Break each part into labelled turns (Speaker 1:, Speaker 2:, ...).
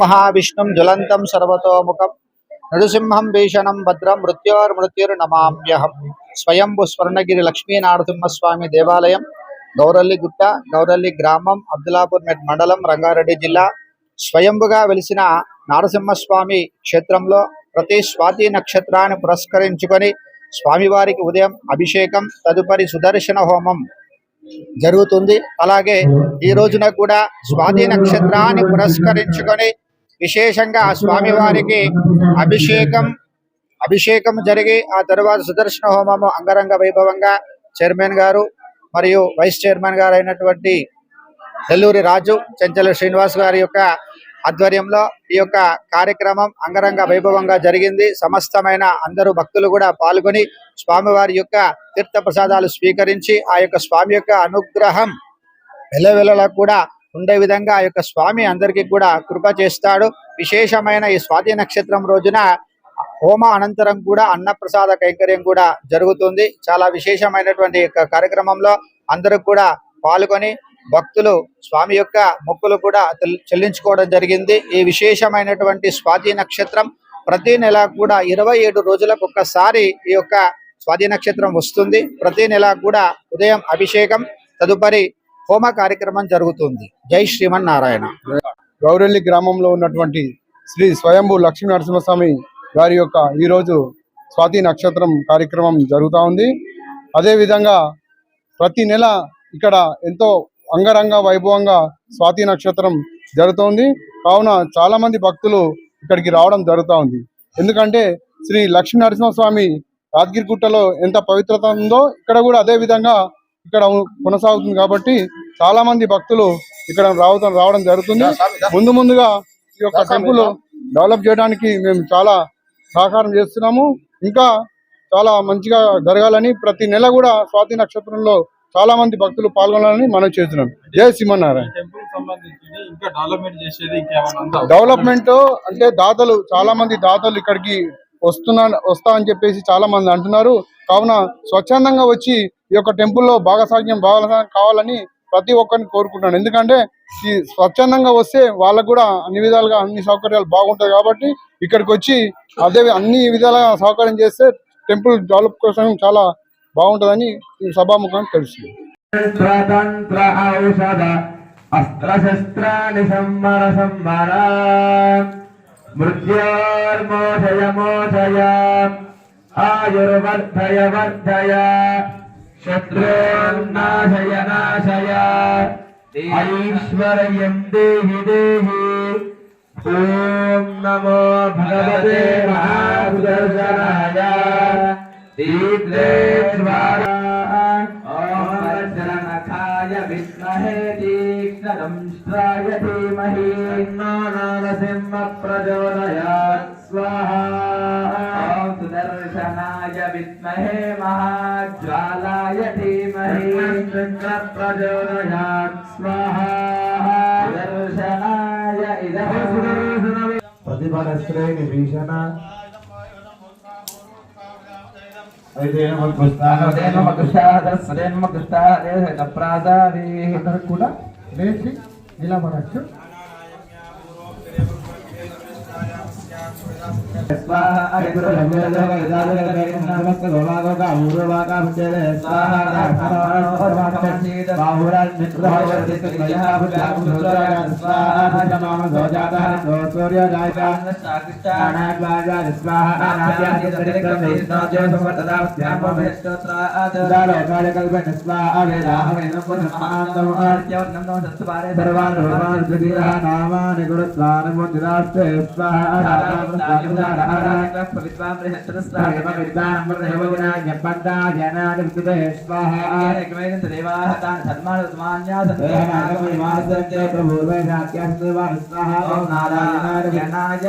Speaker 1: మహావిష్ణుం జ్వలంతం సర్వతోముఖం. నృసింహం భీషణం భద్రం మృత్యోర్మృత్యుర్నమామ్యహం స్వయంభు స్వర్ణగిరి లక్ష్మీనారసింహస్వామి దేవాలయం గౌరల్లిగుట్ట గౌరల్లి గ్రామం అబ్దులాపూర్ మెట్ మండలం రంగారెడ్డి జిల్లా. స్వయంభుగా వెలిసిన నారసింహస్వామి క్షేత్రంలో ప్రతి స్వాతి నక్షత్రాన్ని పురస్కరించుకొని స్వామివారికి ఉదయం అభిషేకం తదుపరి సుదర్శన హోమం. జరుగుతుంది. అలాగే ఈ రోజున కూడా స్వాతి నక్షత్రాన్ని పురస్కరించుకొని విశేషంగా ఆ స్వామివారికి అభిషేకం అభిషేకం జరిగి ఆ తరువాత సుదర్శన హోమము అంగరంగ వైభవంగా చైర్మన్ గారు మరియు వైస్ చైర్మన్ గారు అయినటువంటి నెల్లూరి రాజు చెంచల శ్రీనివాస్ గారి యొక్క ఆధ్వర్యంలో ఈ యొక్క కార్యక్రమం అంగరంగ వైభవంగా జరిగింది. సమస్తమైన అందరూ భక్తులు కూడా పాల్గొని స్వామివారి యొక్క తీర్థ ప్రసాదాలు స్వీకరించి ఆ యొక్క స్వామి యొక్క అనుగ్రహం వెలవెలలా కూడా ఉండే విధంగా ఆ యొక్క స్వామి అందరికీ కూడా కృప చేస్తాడు. విశేషమైన ఈ స్వాతి నక్షత్రం రోజున హోమ అనంతరం కూడా అన్నప్రసాద కైంకర్యం కూడా జరుగుతుంది. చాలా విశేషమైనటువంటి యొక్క కార్యక్రమంలో అందరూ కూడా పాల్గొని భక్తులు స్వామి యొక్క మొక్కులు కూడా చెల్లించుకోవడం జరిగింది. ఈ విశేషమైనటువంటి స్వాతి నక్షత్రం ప్రతి నెల కూడా ఇరవై ఏడు రోజులకు ఒక్కసారి ఈ యొక్క స్వాతి నక్షత్రం వస్తుంది. ప్రతి నెల కూడా ఉదయం అభిషేకం తదుపరి హోమ కార్యక్రమం జరుగుతుంది. జై శ్రీమన్నారాయణ.
Speaker 2: గౌరెల్లి గ్రామంలో ఉన్నటువంటి శ్రీ స్వయంభూ లక్ష్మీ నరసింహస్వామి గారి యొక్క ఈరోజు స్వాతి నక్షత్రం కార్యక్రమం జరుగుతూ ఉంది. అదేవిధంగా ప్రతి నెల ఇక్కడ ఎంతో అంగరంగ వైభవంగా స్వాతి నక్షత్రం జరుగుతోంది. కావున చాలా మంది భక్తులు ఇక్కడికి రావడం జరుగుతూ ఉంది. ఎందుకంటే శ్రీ లక్ష్మీ నరసింహస్వామి యాదగిరిగుట్టలో ఎంత పవిత్రత ఉందో ఇక్కడ కూడా అదే విధంగా ఇక్కడ కొనసాగుతుంది కాబట్టి చాలా మంది భక్తులు ఇక్కడ రావడం రావడం జరుగుతుంది. ముందు ముందుగా ఈ యొక్క టెంపుల్ డెవలప్ చేయడానికి మేము చాలా సహకారం చేస్తున్నాము. ఇంకా చాలా మంచిగా జరగాలని ప్రతి నెల కూడా స్వాతి నక్షత్రంలో చాలా మంది భక్తులు పాల్గొనాలని మనం చేస్తున్నాం. జై సింహనారాయణ
Speaker 3: డెవలప్మెంట్
Speaker 2: అంటే దాతలు చాలా మంది దాతలు ఇక్కడికి వస్తున్నా వస్తా అని చెప్పేసి చాలా మంది అంటున్నారు. కావున స్వచ్ఛందంగా వచ్చి ఈ యొక్క టెంపుల్లో భాగస్వామ్యం భాగస్వామ్యం కావాలని ప్రతి ఒక్కరిని కోరుకుంటున్నాను. ఎందుకంటే ఈ స్వచ్ఛందంగా వస్తే వాళ్ళకు కూడా అన్ని విధాలుగా అన్ని సౌకర్యాలు బాగుంటాయి కాబట్టి ఇక్కడికి వచ్చి అదే అన్ని విధాలుగా సౌకర్యం చేస్తే టెంపుల్ డెవలప్ కోసం చాలా బాగుంటుందని ఈ సభాముఖం తెలుస్తుంది
Speaker 4: స్వతంత్ర ఔషధ అస్త్రశస్త్రాన్ని సంవర సంవర మృత్యోర్మోషయ మోషయ ఆయుర్వర్ధయ వర్ధయ శత్రుర్నాశయ నాశయ ఐశ్వర్యం దేహి దేహి ఓం నమో భగవతే మహాసుదర్శనాయ దీప్తే ఓంకాయ విద్మహే తీక్ష్ణదంష్ట్రాయ ధీమహి నారసింహ ప్రచోదయాత్ స్వాహా ఓం సుదర్శనాయ విద్మహే మహాజ్వాలాయ ధీమహి చంద్ర ప్రచోదయాత్ స్వాహా సుదర్శనాయ ఇదం ప్రతిఫల శ్రేణి భీషణ కూడా లేచి నిలబడచ్చు నామాని గురు స్నానముద్రాస్తే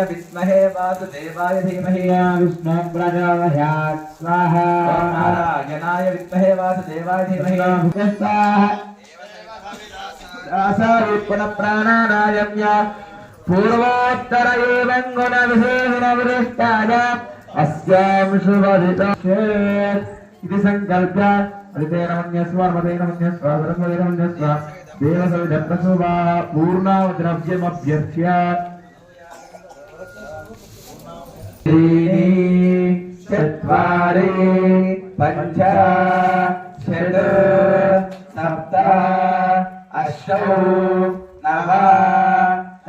Speaker 5: విద్మహే వాసుదేవాయ ధీమహి
Speaker 4: విష్ణు ప్రచోదయాత్ స్వాహా
Speaker 5: నారాయణాయ విద్మహే వాసుదేవాయ ధీమహి
Speaker 4: ప్రాణానాయమ్య పూర్వోత్తర ఏవం पूर्वोत्तर एवं गुण विशेषण विशिष्टाय अस्यां शुभधितक्षेत् इति सङ्कल्प्य ऋतेन मन्यस्वर्मतेन मन्यस्व सरस्वतेन मन्यस्व देवसविधत्तशुभाः
Speaker 5: पूर्णावद्रव्यमभ्यर्थ्य चत्वारि पञ्च षट् सप्त अष्टौ नव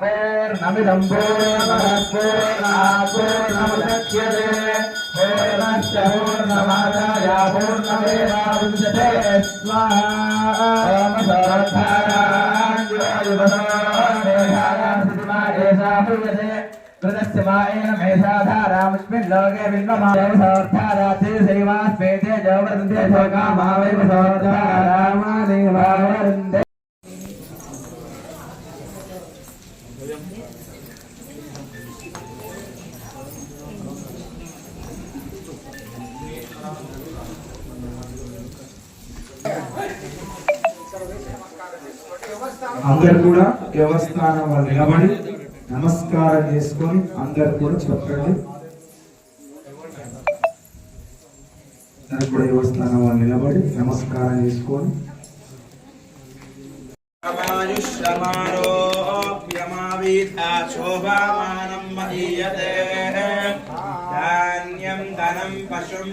Speaker 5: पूर्णमिदम् पूर्णमः पूर्णापूर्णमुदच्यते पूर्णश्च पूर्णमादाय पूर्णमेवावृज्यते स्वाहायुवसायते कृतस्य मायेन मेषाधारामुष्मिन्
Speaker 6: అందరు కూడా దేవస్థానం వాళ్ళు నిలబడి నమస్కారం చేసుకొని అందరు కూడా చెప్పండి. అందరు కూడా దేవస్థానం వాళ్ళు నిలబడి నమస్కారం చేసుకొని.
Speaker 7: ధాన్యం ధనం పశుం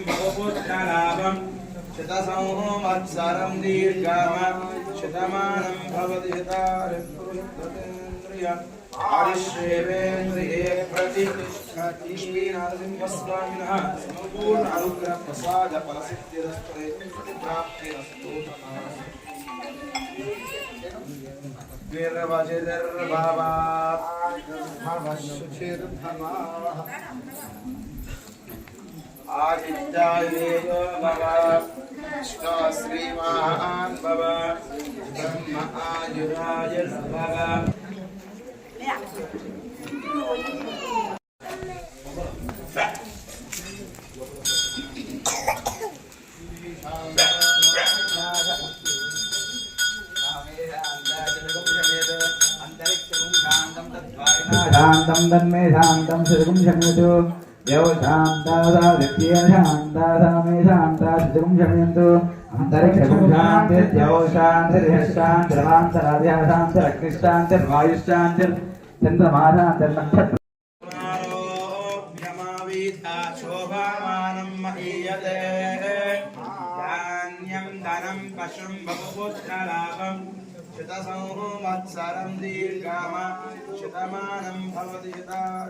Speaker 7: బహుపుత్రలాభం శతసంవత్సరం దీర్ఘమ శతమానం భవతి శతారిపురుషేంద్రియ ఆదిశ్రేవేంద్రియే ప్రతిష్ఠతి శ్రీనరసింహస్వామినः సంపూర్ణ అనుగ్రహ ప్రసాద ఫలసిద్ధిరస్తే ప్రాప్తిరస్తు నిర్వచిర్భవా భవశుచిర్భవాः आदित्यायेयो भव विष्णो श्रीमान् भव ब्रह्म आयुरायुर्भव
Speaker 5: शान्तं तन्मे शान्तं सुखं शम्यतु
Speaker 7: యో శాంతాదాదిత్యశాంతాదామేశాంతాదిగం జనయంతు అంతరిక్షం శాంతిర్యో శాంతిర్యశాంతిరాధ్యాశాంతిరగ్నిశాంతిర్వాయుశాంతిర్ చంద్రమాశాంతిర్నక్షత్ర శోభామానం మహీయతే ధాన్యం ధనం పశుం బహుపుత్రలాభం శతసౌ మత్సరం భవతి హితాయ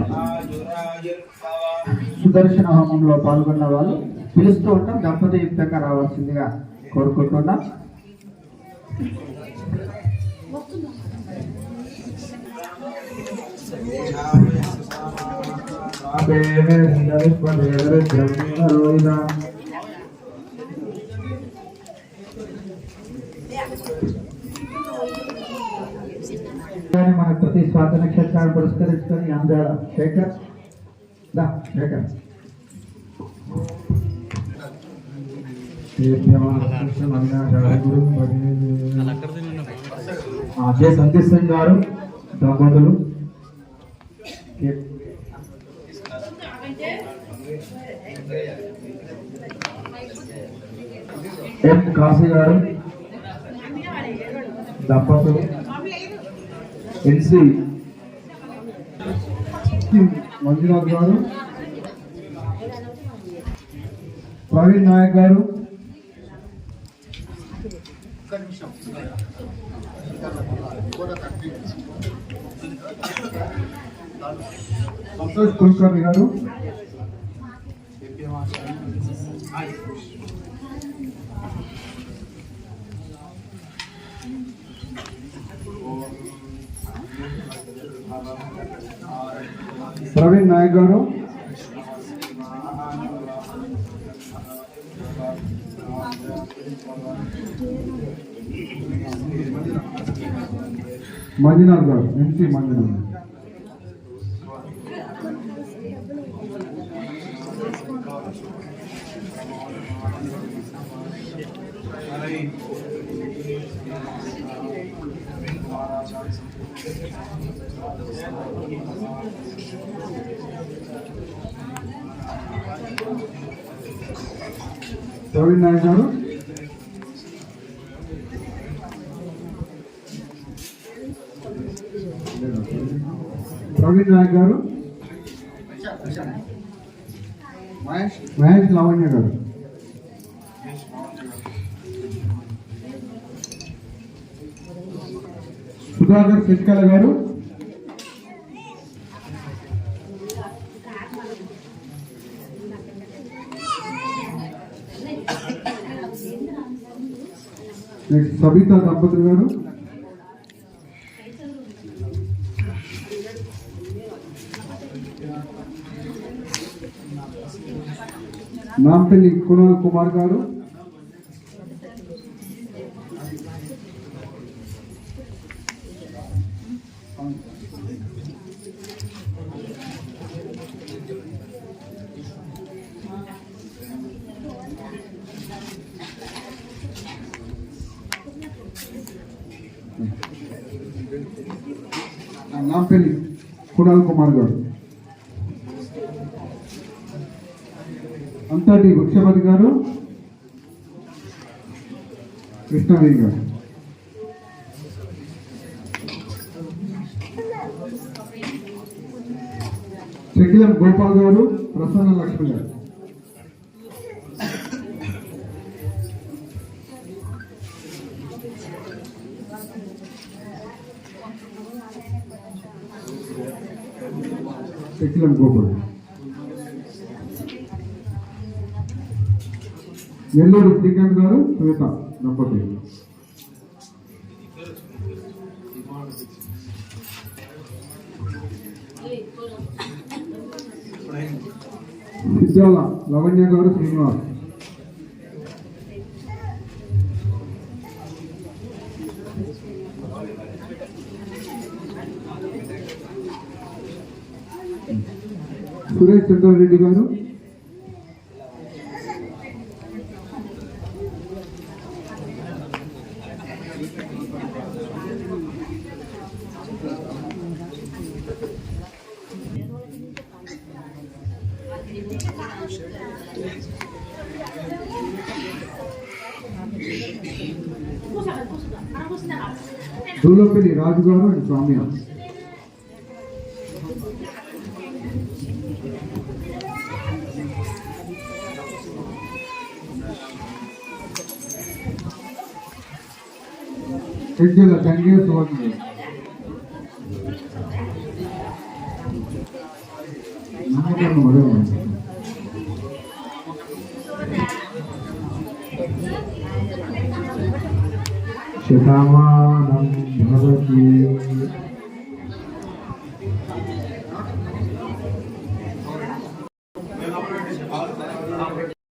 Speaker 4: సుదర్శన హోమంలో పాల్గొన్న వాళ్ళు పిలుస్తూ ఉంటాం దంపతి యుక్తంగా రావాల్సిందిగా కోరుకుంటున్నాం మన ప్రతి స్వాతి నక్షత్రాన్ని పురస్కరించుకొని అందాల శేఖర్ దా శేఖర్. జే సంతీష్ సింగ్ గారు దంపతులు
Speaker 8: ఎం కాశీ గారు దంపతులు. ఎన్సి మంజునాథ్ గారు ప్రవీణ్ నాయక్ గారు సంతోష్ కుల్కర్ణి గారు ప్రవీణ్ నాయక్ గారు. మంజునాథ్ గారు ఎంసీ మంజునాథ్ గారు. ప్రవీణ్ నాయక్ గారు ప్రవీణ్ నాయక్ గారు మహేష్ లావణ్య గారు సుధాకర్ శశికళ గారు నెక్స్ట్ సబితా దంపతులు గారు నాంపల్లి కుణాల్ కుమార్ గారు నాంపల్లి కుణాల్ కుమార్ గారు అంతటి వృక్షపతి గారు కృష్ణవేణి గారు. చెక్కిలం గోపాల్ గారు ప్రసన్న లక్ష్మి గారు. చెక్కిలం గోపురం నెల్లూరు శ్రీకాంత్ గారు శ్వేత దంపతి సిద్ధాల లవణ్య గారు శ్రీనివాస్. సురేష్ చంద్రారెడ్డి గారు దూలపల్లి రాజు గారు అండ్ స్వామి పెద్దల తండ్రి సువర్ణ గారు. నామకరణం అదే శతమానం భవతి.